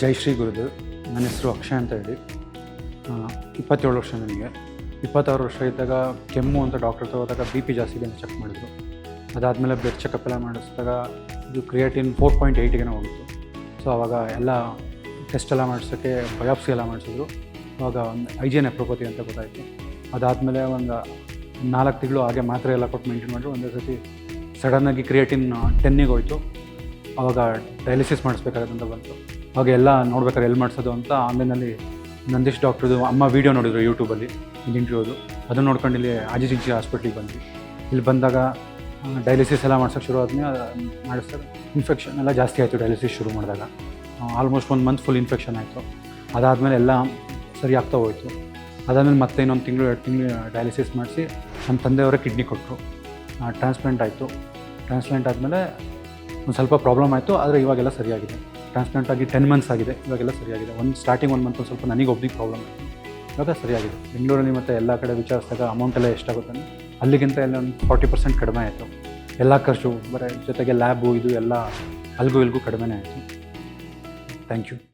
ಜೈ ಶ್ರೀ ಗುರುದೇವ್. ನನ್ನ ಹೆಸರು ಅಕ್ಷಯ್ ಅಂತ ಹೇಳಿ. ಇಪ್ಪತ್ತೇಳು ವರ್ಷ ನನಗೆ. ಇಪ್ಪತ್ತಾರು ವರ್ಷ ಇದ್ದಾಗ ಕೆಮ್ಮು ಅಂತ ಡಾಕ್ಟರ್ ತಗೋದಾಗ ಬಿ ಪಿ ಜಾಸ್ತಿ ಇದೆ ಅಂತ ಚೆಕ್ ಮಾಡಿದ್ರು. ಅದಾದಮೇಲೆ ಬ್ಲಡ್ ಚೆಕಪ್ ಎಲ್ಲ ಮಾಡಿಸಿದಾಗ ಇದು ಕ್ರಿಯೇಟಿನ್ ಫೋರ್ ಪಾಯಿಂಟ್ ಏಯ್ಟಿಗೆ ಹೋಗಿತ್ತು. ಸೊ ಆವಾಗ ಎಲ್ಲ ಟೆಸ್ಟ್ ಎಲ್ಲ ಮಾಡಿಸೋಕ್ಕೆ ಬಯಾಪ್ಸಿ ಎಲ್ಲ ಮಾಡಿಸಿದ್ರು. ಆವಾಗ ಒಂದು ಐಜಿಯನ್ ಎಪ್ರೋಪತಿ ಅಂತ ಗೊತ್ತಾಯಿತು. ಅದಾದಮೇಲೆ ಒಂದು ನಾಲ್ಕು ತಿಂಗಳು ಹಾಗೆ ಮಾತ್ರೆ ಎಲ್ಲ ಕೊಟ್ಟು ಮೇಂಟೈನ್ ಮಾಡಿದ್ರು. ಒಂದೇ ಸತಿ ಸಡನ್ನಾಗಿ ಕ್ರಿಯೇಟಿನ್ ಟೆನ್ನಿಗೆ ಹೋಯಿತು. ಆವಾಗ ಡಯಾಲಿಸಿಸ್ ಮಾಡಿಸ್ಬೇಕಾಗತ್ತಂತ ಬಂತು. ಅವಾಗ ಎಲ್ಲ ನೋಡ್ಬೇಕಾದ್ರೆ ಎಲ್ಲಿ ಮಾಡಿಸೋದು ಅಂತ ಆನ್ಲೈನಲ್ಲಿ ನಂದೀಶ್ ಡಾಕ್ಟ್ರದು ಅಮ್ಮ ವೀಡಿಯೋ ನೋಡಿದ್ರು ಯೂಟ್ಯೂಬಲ್ಲಿ ಒಂದು ಇಂಟರ್ವ್ಯೂದು ಅದನ್ನು ನೋಡ್ಕೊಂಡು ಇಲ್ಲಿ ಆಜಿಜಿಂಚಿ ಹಾಸ್ಪಿಟ್ಲಿಗೆ ಬಂದ್ವಿ. ಇಲ್ಲಿ ಬಂದಾಗ ಡಯಾಲಿಸಿಸ್ ಎಲ್ಲ ಮಾಡ್ಸೋಕ್ಕೆ ಶುರು ಆದ್ಮೇಲೆ ಮಾಡಿಸ್ತಾರೆ ಇನ್ಫೆಕ್ಷನ್ ಎಲ್ಲ ಜಾಸ್ತಿ ಆಯಿತು ಡಯಾಲಿಸಿಸ್ ಶುರು ಮಾಡಿದಾಗ. ಆಲ್ಮೋಸ್ಟ್ ಒಂದು ಮಂತ್ ಫುಲ್ ಇನ್ಫೆಕ್ಷನ್ ಆಯಿತು. ಅದಾದಮೇಲೆ ಎಲ್ಲ ಸರಿ ಆಗ್ತಾ ಹೋಯಿತು. ಅದಾದಮೇಲೆ ಮತ್ತೆ ಇನ್ನೊಂದು ತಿಂಗಳು, ಎರಡು ತಿಂಗಳು ಡಯಾಲಿಸಿಸ್ ಮಾಡಿಸಿ, ನಮ್ಮ ತಂದೆಯವರೇ ಕಿಡ್ನಿ ಕೊಟ್ಟರು. ಟ್ರಾನ್ಸ್ಪ್ಲಾಂಟ್ ಆಯಿತು. ಟ್ರಾನ್ಸ್ಪ್ಲಾಂಟ್ ಆದಮೇಲೆ ಒಂದು ಸ್ವಲ್ಪ ಪ್ರಾಬ್ಲಮ್ ಆಯಿತು, ಆದರೆ ಇವಾಗೆಲ್ಲ ಸರಿಯಾಗಿದೆ. ಟ್ರಾನ್ಸ್ಪ್ಲಾಂಟ್ ಆಗಿ ಟೆನ್ ಮಂತ್ಸ್ ಆಗಿದೆ, ಇವಾಗೆಲ್ಲ ಸರಿಯಾಗಿದೆ. ಒಂದು ಸ್ಟಾರ್ಟಿಂಗ್ ಒಂದು ಮಂತ್ ಸ್ವಲ್ಪ ನನಗೆ ಒಬ್ಬನಿಗೆ ಪ್ರಾಬ್ಲಮ್ ಆಯಿತು. ಇವಾಗ ಸರಿಯಾಗಿದೆ. ಬೆಂಗಳೂರಲ್ಲಿ ಮತ್ತು ಎಲ್ಲ ಕಡೆ ವಿಚಾರಿಸಿದಾಗ ಅಮೌಂಟ್ ಎಲ್ಲ ಎಷ್ಟಾಗುತ್ತೆ ಅಲ್ಲಿಗಿಂತ ಎಲ್ಲ ಒಂದು ಫಾರ್ಟಿ ಪರ್ಸೆಂಟ್ ಕಡಿಮೆ ಆಯಿತು. ಎಲ್ಲ ಖರ್ಚು, ಬರೀ ಜೊತೆಗೆ ಲ್ಯಾಬು ಇದು ಎಲ್ಲ ಅಲ್ಗೂ ಇಲ್ಗೂ ಕಡಿಮೆನೇ ಆಯಿತು. Thank you